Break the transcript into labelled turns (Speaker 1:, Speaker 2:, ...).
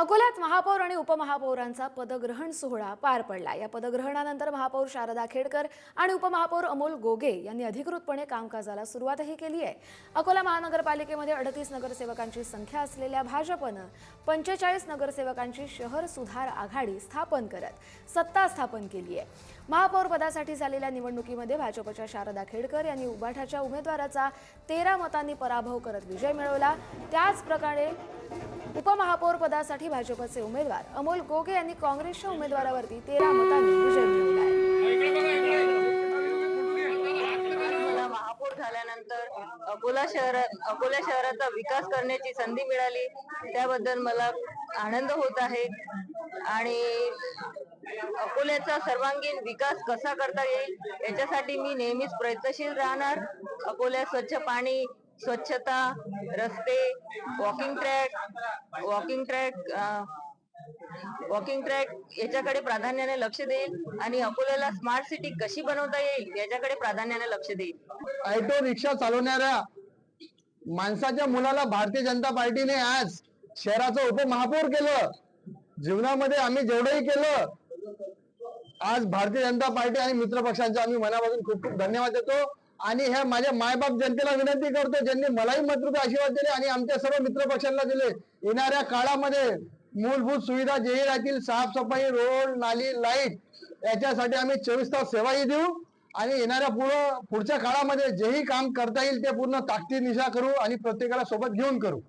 Speaker 1: अकोल्यात महापौर आणि उपमहापौरांचा पदग्रहण सोहळा पार पडला. या पदग्रहणानंतर महापौर शारदा खेडकर आणि उपमहापौर अमोल गोगे यांनी अधिकृतपणे कामकाजाला सुरुवातही केली आहे. अकोला महानगरपालिकेमध्ये अडतीस नगरसेवकांची संख्या असलेल्या भाजपनं पंचेचाळीस नगरसेवकांची शहर सुधार आघाडी स्थापन करत सत्ता स्थापन केली आहे. महापौर पदासाठी झालेल्या निवडणुकीमध्ये भाजपच्या शारदा खेडकर यांनी उबाठाच्या उमेदवाराचा तेरा मतांनी पराभव करत विजय मिळवला. त्याच प्रकारे उपमहापौर पदासाठी भाजपचे उमेदवार. अमोल गोगे यांनी काँग्रेसच्या उमेदवारावरती तेरा मतांनी विजय मिळवला आहे.
Speaker 2: मला महापौर झाल्यानंतर अकोला शहरात अकोला शहराचा विकास करण्याची संधी मिळाली. त्याबद्दल मला आनंद होत आहे. आणि अकोल्याचा सर्वांगीण विकास कसा करता येईल याच्यासाठी मी नेहमीच प्रयत्नशील राहणार. अकोल्यात स्वच्छ पाणी स्वच्छता रस्ते walking track walking track walking track याच्याकडे प्राधान्याने लक्ष देईल आणि अकोल्याला स्मार्ट सिटी कशी बनवता येईल याच्याकडे प्राधान्याने लक्ष देईल.
Speaker 3: ऑटो रिक्षा चालवणाऱ्या माणसाच्या मुलाला भारतीय जनता पार्टीने आज शहराचं उपमहापौर केलं. जीवनामध्ये आम्ही जेवढंही केलं आज भारतीय जनता पार्टी आणि मित्रपक्षांचे आम्ही मनापासून खूप खूप धन्यवाद देतो. आणि ह्या माझ्या मायबाप जनतेला विनंती करतो ज्यांनी मलाही मतृत्व आशीर्वाद दिले आणि आमच्या सर्व मित्र पक्षांना दिले. येणाऱ्या काळामध्ये मूलभूत सुविधा जेही राहतील साफसफाई रोड नाली लाइट याच्यासाठी आम्ही चोवीस तास सेवाही देऊ आणि येणाऱ्या पुढं पुढच्या काळामध्ये जेही काम करता येईल ते पूर्ण ताकदी निशा करू आणि प्रत्येकाला सोबत घेऊन करू.